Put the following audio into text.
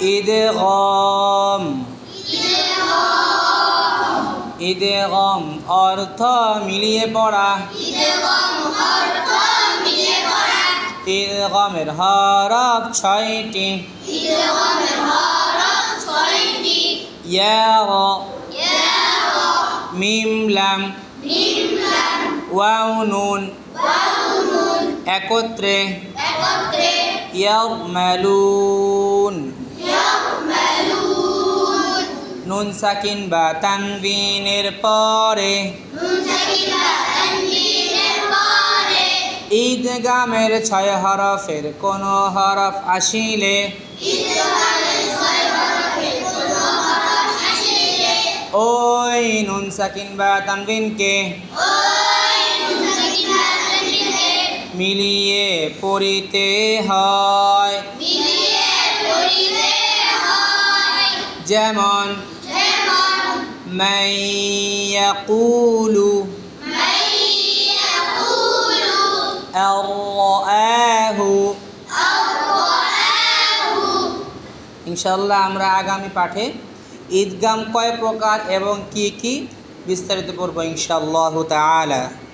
ইদগম ইদগম অর্থ মিলিয়ে পড়া। ইদগমের হরফ ছয়টি। ইয়া র। মিম লাম। ওয়াও নুন। একত্রে। ইয়ামালুন নুন সাকিন বা তানবিনের পরে ঈদগামের ছয় হরফের কোন হরফ আসিলে? ওই নুন সাকিন বা তানবিনকে। মিলিয়ে পড়িতে হয়। যেমন, মাইয়াকুলু ইনশাল্লাহ আমরা আগামী পাঠে ঈদগাম কয় প্রকার এবং কি কি বিস্তারিত পড়ব ইনশাআল্লাহ তাআলা।